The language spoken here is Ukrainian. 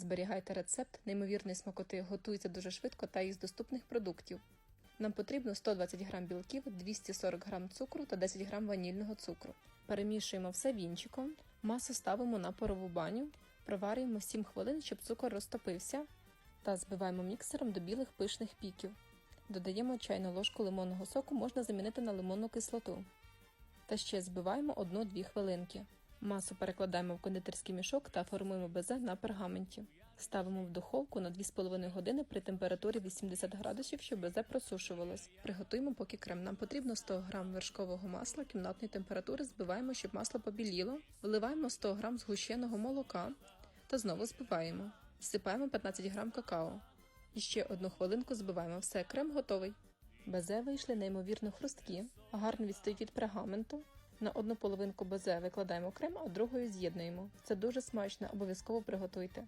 Зберігайте рецепт, неймовірної смакоти готується дуже швидко та із доступних продуктів. Нам потрібно 120 г білків, 240 г цукру та 10 г ванільного цукру. Перемішуємо все вінчиком, масу ставимо на парову баню, проварюємо 7 хвилин, щоб цукор розтопився, та збиваємо міксером до білих пишних піків. Додаємо чайну ложку лимонного соку, можна замінити на лимонну кислоту. Та ще збиваємо 1-2 хвилинки. Масу перекладаємо в кондитерський мішок та формуємо безе на пергаменті. Ставимо в духовку на 2,5 години при температурі 80 градусів, щоб безе просушувалось. Приготуємо поки крем. Нам потрібно 100 г вершкового масла кімнатної температури, збиваємо, щоб масло побіліло, вливаємо 100 г згущеного молока та знову збиваємо. Всипаємо 15 г какао. І ще одну хвилинку збиваємо все, крем готовий. Безе вийшли неймовірно хрусткі, гарно відстають від пергаменту. На одну половинку безе викладаємо крем, а другою з'єднуємо. Це дуже смачно, обов'язково приготуйте.